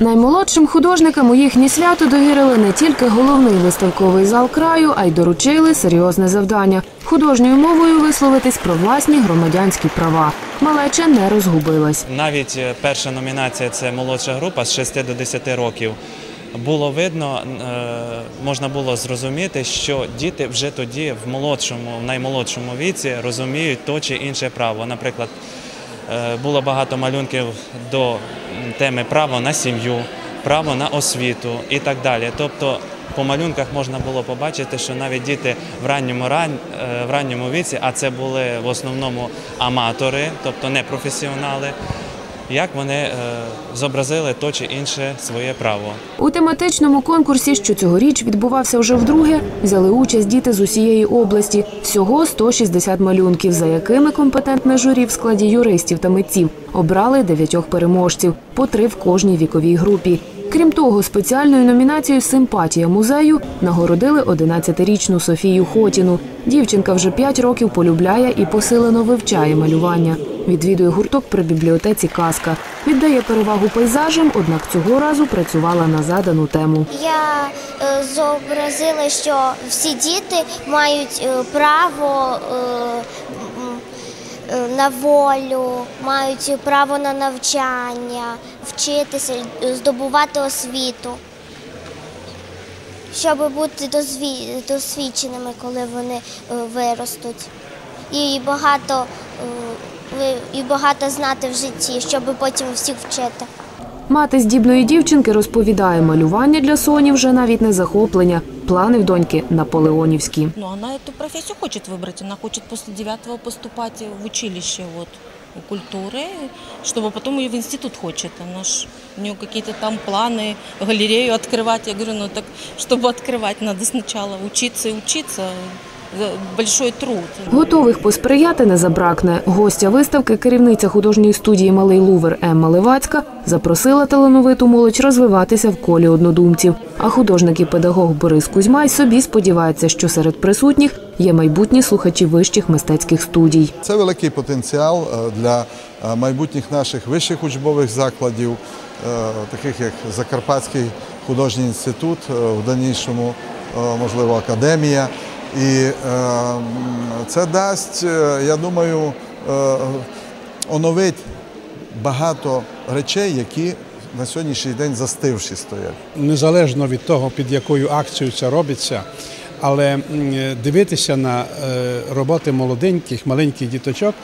Наймолодшим художникам у їхнє свято довірили не тільки головний виставковий зал краю, а й доручили серйозне завдання художньою мовою висловитись про власні громадянські права. Малеча не розгубилась. Навіть е, перша номінація це молодша група з 6 до 10 років. Було видно, е, можна було зрозуміти, що діти вже тоді, в молодшому, в наймолодшому віці, розуміють то чи інше право. Наприклад, було багато малюнків до теми право на сім'ю, право на освіту і так далі. Тобто по малюнках можна було побачити, що навіть діти в ранньому ран... е, в ранньому віці, а це були в основному аматори, тобто не професіонали, як вони е, зобразили то чи інше своє право. У тематичному конкурсі, що цьогоріч відбувався вже вдруге, взяли участь діти з усієї області. Всього 160 малюнків, за якими компетентне журі в складі юристів та митців обрали дев'ятьох переможців, по три в кожній віковій групі. Крім того, спеціальною номінацією Симпатія музею нагородили 11-річну Софію Хотіну. Дівчинка вже 5 років полюбляє і посилено вивчає малювання. Відвідує гурток при бібліотеці Казка. Віддає перевагу пейзажам, однак цього разу працювала на задану тему. Я е, зобразила, що всі діти мають е, право е, на волю, мають право на навчання, вчитися, здобувати освіту, щоб бути досвідченими, коли вони виростуть І багато, е, ви- і багато знати в житті, щоб потім всіх вчити. Мати здібної дівчинки розповідає, малювання для Соні вже навіть не захоплення. Плани в доньки наполеонівські. Но она эту профессию хочет выбрать. Она хочет после девятого поступать в училище вот, у культуры, чтобы потом ее в институт хочет. Она ж, у нее какие-то там планы, галерею открывать. Я говорю, ну так, чтобы открывать, надо сначала учиться и учиться. Большой труд. Готових посприяти не забракне. Гостя виставки, керівниця художньої студії Малий Лувер Емма Левацька, запросила талановиту молодь розвиватися в колі однодумців. А художник і педагог Борис Кузьмай собі сподівається, що серед присутніх є майбутні слухачі вищих мистецьких студій. Це великий потенціал е, для е, майбутніх наших вищих учбових закладів, е, таких як Закарпатський художній інститут, в дальнішому, можливо, академія. І е, це дасть, е, я думаю, е, оновить багато речей, які на сьогоднішній день застивші стоять. незалежно від того, під якою акцією це робиться. Але дивитися на е, роботи молоденьких, маленьких діточок,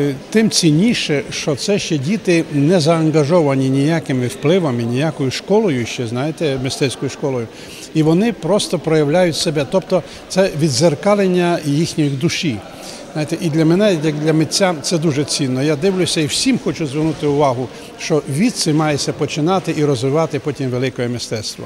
е, тим цінніше, що це ще діти не заангажовані ніякими впливами, ніякою школою, ще знаєте, мистецькою школою, і вони просто проявляють себе. Тобто це відзеркалення їхньої душі. Знаєте, і для мене, як для митця, це дуже цінно. Я дивлюся і всім хочу звернути увагу, що від це мається починати і розвивати потім велике мистецтво.